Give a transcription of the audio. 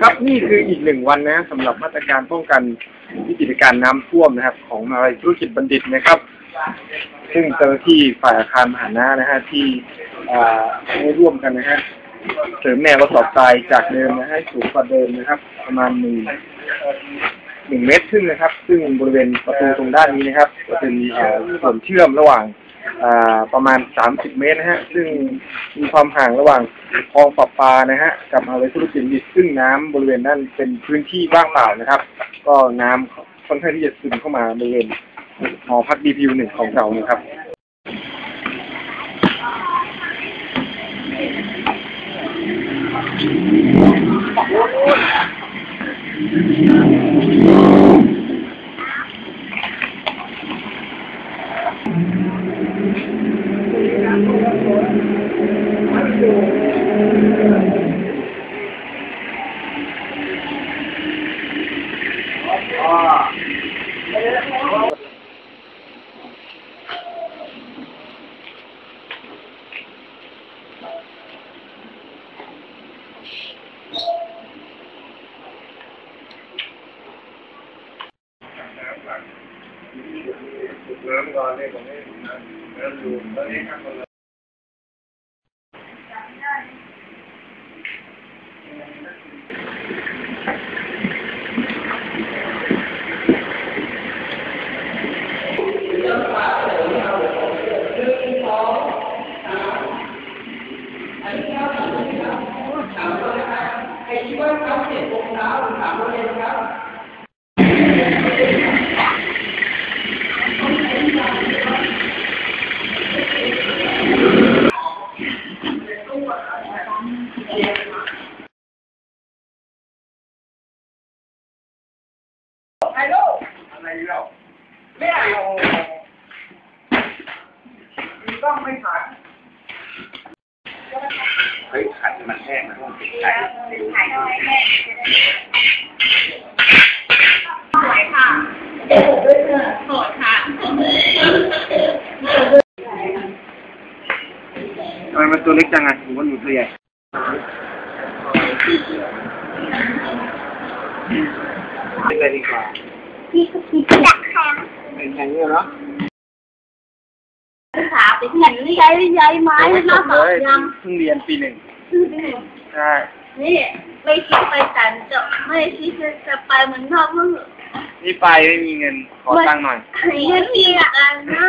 ครับนี่คืออีกหนึ่งวันนะสำหรับมาตรการป้องกันวิกฤตการณ์น้ำท่วมนะครับ ของมหาวิทยาลัยธุรกิจบัณฑิตนะครับ ซึ่งเจ้าหน้าที่ฝ่ายอาคารมหานะนะฮะที่อ่าได้ร่วมกันนะฮะเสริมแนวกระสอบทรายจากเดิมนะให้สูงกว่าเดิมนะครับ ประมาณหนึ่งหนึ่งเมตรครึ่งนะครับ ซึ่งบริเวณประตูตรงด้านนี้นะครับ ก็เป็นอ่าส่วนเชื่อมระหว่าง ประมาณ 30 เมตรนะฮะ ซึ่งมีความห่างระหว่างคลองปลาปานะฮะ กับมหาวิทยาลัยธุรกิจบัณฑิตซึ่งน้ำบริเวณนั้นเป็นพื้นที่ว่างเปล่านะครับ ก็น้ำค่อนข้างที่จะซึมเข้ามาบริเวณหอพักดีพิวหนึ่งของเรานะครับ Vướng vào đây có cái nó lùi tới. Để không bỏ lỡ อะไรเราไม่เอามีกล้องไม่ถ่ายเฮ้ยขัดมันแห้งมันต้องติดไก่ถ่ายเอาไว้แม่สวยค่ะโสดค่ะทำไมมันตัวเล็กจังอะผมว่าหนูตัวใหญ่เป็นอะไรดีกว่า พี่ก็คิดจักแข็งเป็นแข็งเนี่ยเนาะขาไปเห็นนี่ย้ายย้ายไม้ยังไม่จหน้าบสอเลงยยังเพิ่งเรียนปีหนึ่งชื่อดิใช่ นี่ไม่คิดไปแต่จะไม่คิดจะไปเหมือนพ่อเพิ่งนี่ไปไม่มีเงินขอตังค์หน่อยเงินมีอะไรนะ